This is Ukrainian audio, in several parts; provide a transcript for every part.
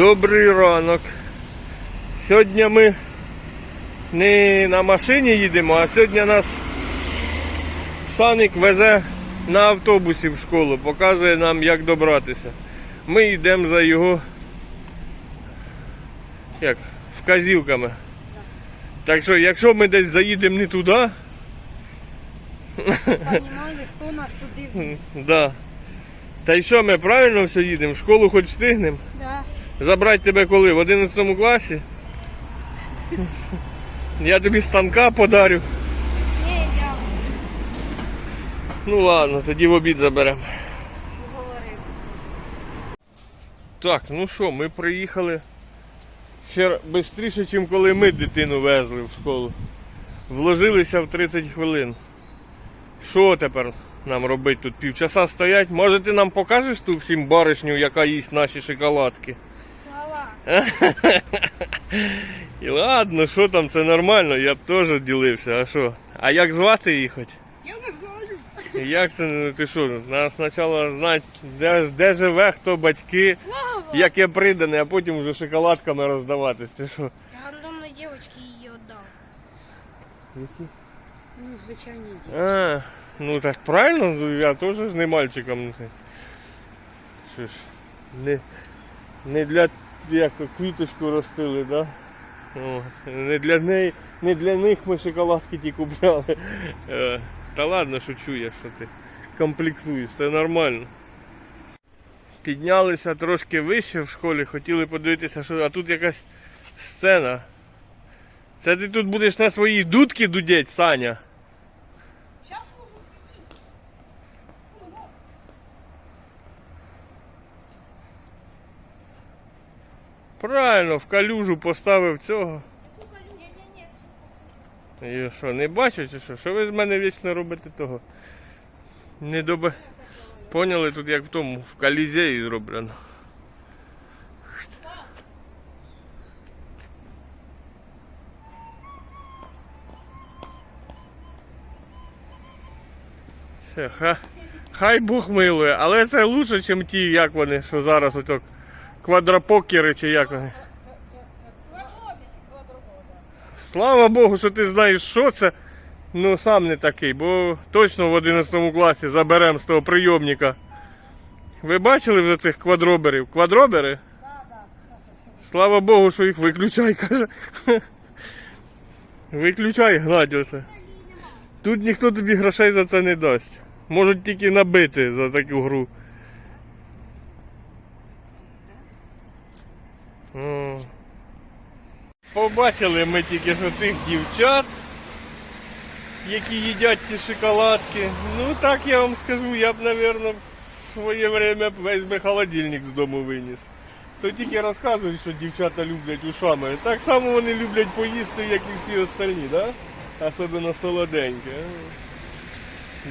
Добрий ранок. Сьогодні ми не на машині їдемо, а сьогодні нас Саник везе на автобусі в школу, показує нам, як добратися. Ми йдемо за його як, вказівками. Так що, якщо ми десь заїдемо не туди, Понімали, хто нас туди віз. да. Та й що ми правильно все їдемо? В школу хоч встигнемо? Да. Забрати тебе коли? В 11 класі? Я тобі станка подарю. Ні, я Ну ладно, тоді в обід заберемо. Так, ну що, ми приїхали ще швидше, ніж коли ми дитину везли в школу. Вложилися в 30 хвилин. Що тепер нам робити тут? Півчаса стоять? Може ти нам покажеш ту всім баришню, яка їсть наші шоколадки? І ладно, що там, це нормально, я б теж ділився, а що? А як звати її хоч? Я не знаю. Як це ну, ти що? Треба спочатку знати, де, де живе, хто батьки, Слава. яке придане, а потім вже шоколадками роздаватись. Ти що? Я рандомной девочке її віддав. Ну, звичайні діти. А, ну так правильно, ну, я теж ж не мальчиком. ну. Що ж, не, не для як квіточку ростили, да? От. Не для неї, не для них ми шоколадки ті купляли. Е, Та ладно, шучу я, що ти комплексуєш, це нормально. Піднялися трошки вище в школі, хотіли подивитися, що а тут якась сцена. Це ти тут будеш на своїй дудки дудеть, Саня. Правильно, в калюжу поставив цього. І що, не бачу чи що? Що ви з мене вічно робите того? Не доба... Поняли тут як в тому, в колізеї зроблено. Все, ха, хай Бог милує, але це лучше, ніж ті, як вони, що зараз отак квадрапокери чи як. Слава Богу, що ти знаєш, що це. Ну сам не такий, бо точно в 11 класі заберемо з того прийомника. Ви бачили вже цих квадроберів? Квадробери? Слава Богу, що їх виключай, каже. Виключай, гладь. Тут ніхто тобі грошей за це не дасть. Можуть тільки набити за таку гру. Побачили ми тільки що тих дівчат, які їдять ті шоколадки. Ну так я вам скажу, я б, мабуть, в своє время весь би холодильник з дому виніс. То тільки розказують, що дівчата люблять ушами. Так само вони люблять поїсти, як і всі остальні, да? Особливо солоденьке.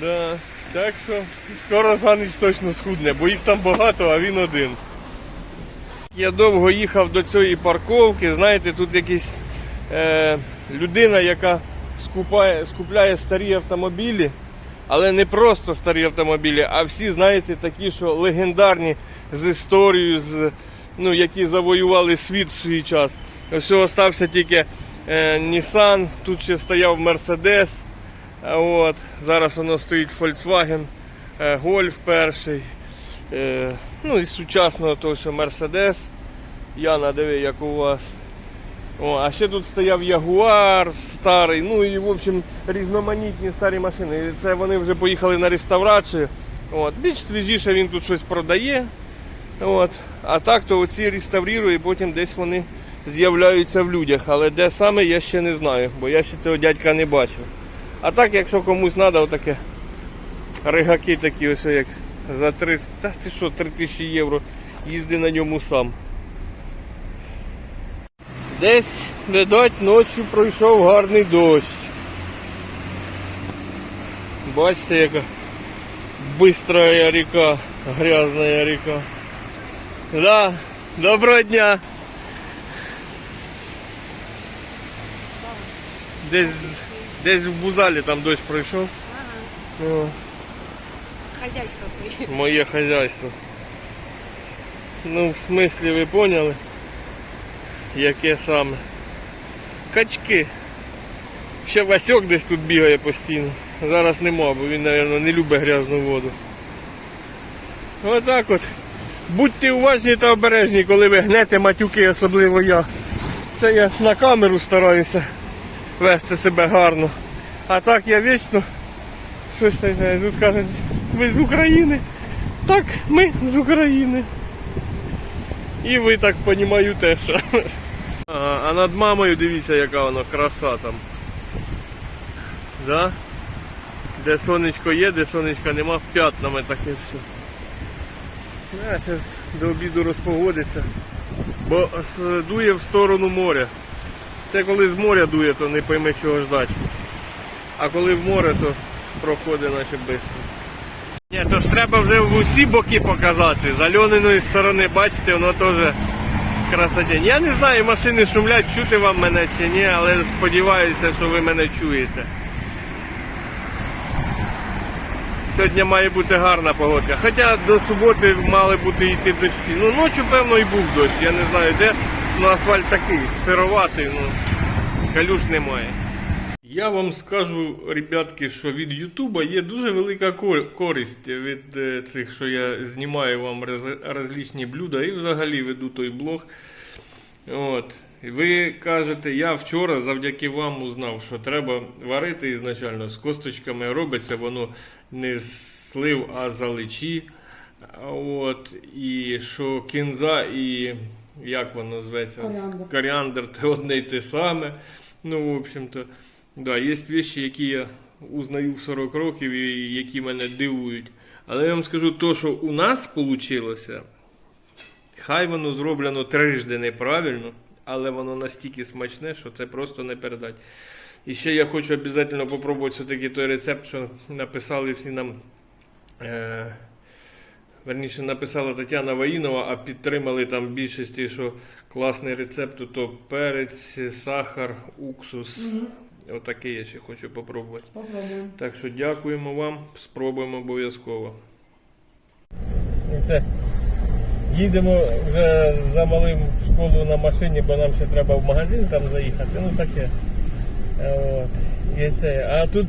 Да. Так що скоро Санич точно схудне, бо їх там багато, а він один. Я довго їхав до цієї парковки. Знаєте, тут якась е, людина, яка скупає, скупляє старі автомобілі, але не просто старі автомобілі, а всі, знаєте, такі, що легендарні з історією, з, ну, які завоювали світ в свій час. Ось остався тільки е, Nissan, тут ще стояв Mercedes. От, зараз воно стоїть Volkswagen, е, Golf перший. Е, ну і сучасного то все Мерседес. Яна, диви, як у вас. О, а ще тут стояв Ягуар старий, ну і в общем різноманітні старі машини. Це вони вже поїхали на реставрацію. От, більш свіжіше він тут щось продає. От. А так то оці реставрує і потім десь вони з'являються в людях. Але де саме я ще не знаю, бо я ще цього дядька не бачив. А так, якщо комусь треба, отаке ригаки такі ось як за 3, та ти що, 3 тисячі євро, їзди на ньому сам. Десь, видать, ночі пройшов гарний дощ. Бачите, яка бистрая ріка, грязна ріка. Да, доброго дня. Десь, десь в Бузалі там дощ пройшов. Ага. О. Хазяйство твоє. моє хазяйство. Ну, в смислі, ви поняли? Яке саме? Качки. Ще Васьок десь тут бігає постійно. Зараз нема, бо він, мабуть, не любить грязну воду. Отак от. Будьте уважні та обережні, коли ви гнете матюки, особливо я. Це я на камеру стараюся вести себе гарно. А так я вічно щось тут кажуть, ви з України. Так, ми з України. І ви так понімаю теж. Ага, а над мамою дивіться, яка вона краса там. Да? Де сонечко є, де сонечка нема, п'ятнами таке все. А, зараз до обіду розпогодиться. Бо дує в сторону моря. Це коли з моря дує, то не пойме чого ждати. А коли в море, то проходить наче швидко. Ні, то ж треба вже в усі боки показати. З Альониної сторони, бачите, воно теж красотень. Я не знаю, машини шумлять, чути вам мене чи ні, але сподіваюся, що ви мене чуєте. Сьогодні має бути гарна погодка. Хоча до суботи мали бути йти дощі. Ну, ночі, певно, і був дощ. Я не знаю де. Ну, асфальт такий, сироватий, ну, калюш немає. Я вам скажу, ребятки, що від Ютуба є дуже велика користь від е, цих, що я знімаю вам розлічні блюда і взагалі веду той блог. От. Ви кажете, я вчора завдяки вам узнав, що треба варити ізначально з косточками. Робиться воно не з слив, а з аличі. От. І що кінза і як воно зветься? Коріандр. Коріандр це одне й те саме. Ну, в общем-то, да, є речі, які я узнаю в 40 років і які мене дивують. Але я вам скажу, то, що у нас вийшло, Хай воно зроблено трижди неправильно, але воно настільки смачне, що це просто не передать. І ще я хочу обов'язково попробувати все-таки той рецепт, що написали всі нам. Е- Верніше написала Тетяна Ваїнова, а підтримали там більшості, що класний рецепт, то перець, сахар, уксус. Отакий я ще хочу попробувати. Попробуємо. Так що дякуємо вам, спробуємо обов'язково. Це їдемо вже за малим в школу на машині, бо нам ще треба в магазин там заїхати. Ну таке. От. І це. А тут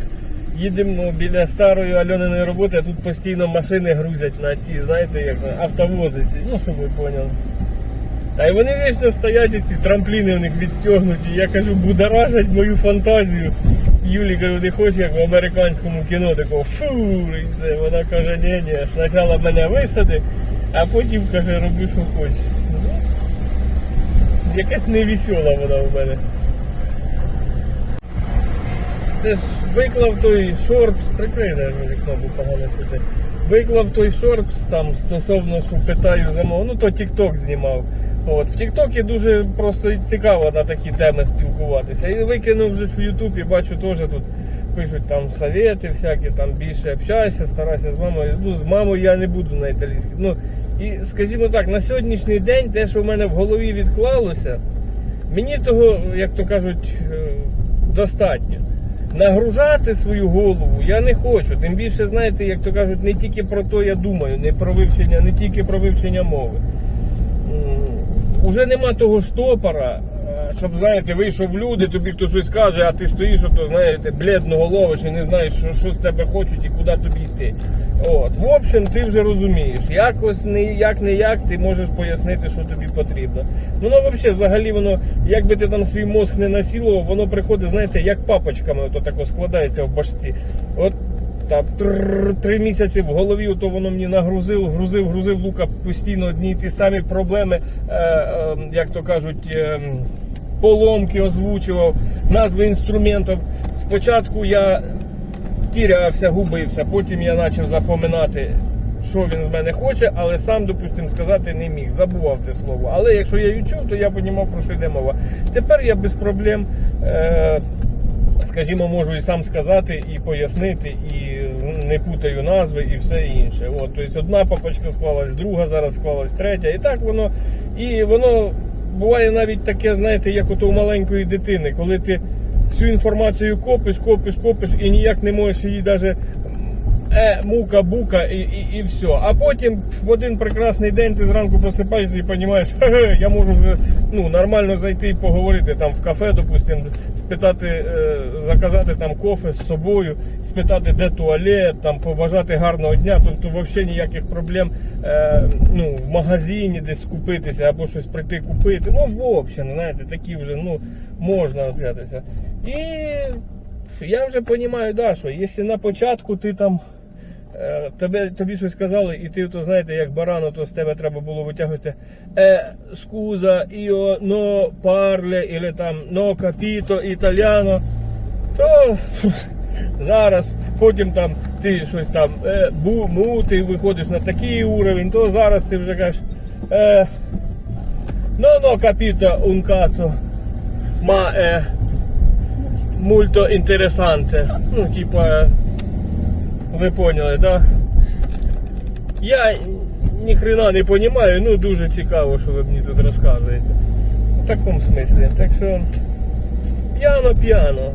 їдемо біля старої Альониної роботи, а тут постійно машини грузять на ті, знаєте, як автовози. Ну, щоб ви поняли. Та й вони вічно стоять, ці трампліни у них відстегнуті. Я кажу, будоражать мою фантазію. Юлі кажу, не хочеш, як в американському кіно, такого фу, і це. Вона каже, ні, ні, спочатку мене висади, а потім каже, роби, що хочеш. Ну, Якась невесела вона у мене. Це ж виклав той шорпс, прикрийте вікно, бо погано чути. Виклав той шорпс там стосовно, що питаю замов, ну то TikTok знімав. От, в TikTok дуже просто цікаво на такі теми спілкуватися. І викинув вже в Ютубі, бачу теж тут пишуть там совєти всякі, там більше общайся, старайся з мамою. Ну, з мамою я не буду на італійській. Ну, і скажімо так, на сьогоднішній день те, що в мене в голові відклалося, мені того, як то кажуть, е, достатньо. Нагружати свою голову я не хочу. Тим більше, знаєте, як то кажуть, не тільки про то я думаю, не про вивчення, не тільки про вивчення мови. Уже нема того штопора, е, щоб, знаєте, вийшов люди, тобі хто щось каже, а ти стоїш, ото, знаєте, бледно головиш і не знаєш, що, що з тебе хочуть і куди тобі йти. От. В общем, ти вже розумієш, якось не не як ти можеш пояснити, що тобі потрібно. Ну взагалі, взагалі воно, як би ти там свій мозг не насілував, воно приходить, знаєте, як папочками, ото тако складається в башці. От трррр, три місяці в голові, то воно мені нагрузив, грузив, грузив лука постійно одні й ті самі проблеми, е, е, як то кажуть, е, поломки озвучував, назви інструментів. Спочатку я тірявся, губився, потім я почав запоминати, що він з мене хоче, але сам, допустим, сказати не міг, забував це слово. Але якщо я відчув, то я розумів, про що йде мова. Тепер я без проблем. Е, скажімо, можу і сам сказати, і пояснити, і не путаю назви, і все інше. От, тобто одна папочка склалась, друга зараз склалась, третя. І так воно. І воно буває навіть таке, знаєте, як ото у маленької дитини, коли ти всю інформацію копиш, копиш, копиш і ніяк не можеш її навіть е, мука, бука і, і, і все. А потім в один прекрасний день ти зранку просипаєшся і розумієш, «Хе-хе, я можу вже ну, нормально зайти і поговорити там в кафе, допустим, спитати, е, заказати там кофе з собою, спитати, де туалет, там побажати гарного дня. Тобто взагалі ніяких проблем е, ну, в магазині десь скупитися або щось прийти купити. Ну, в общем, знаєте, такі вже ну, можна взятися. І я вже розумію, да, що якщо на початку ти там е, тебе, тобі щось сказали, і ти то знаєте, як барану, то з тебе треба було витягувати. Е, скуза, іо, но парле, або там но капіто, італіано, то зараз потім там ти щось там е, бу, му, ти виходиш на такий уровень, то зараз ти вже кажеш е, но капіто cazzo, ma е, мульто інтересанте. Ну, типа, ви поняли, да? Я ні хрена не розумію, ну дуже цікаво, що ви мені тут розказуєте. В такому смислі. Так що п'яно-п'яно.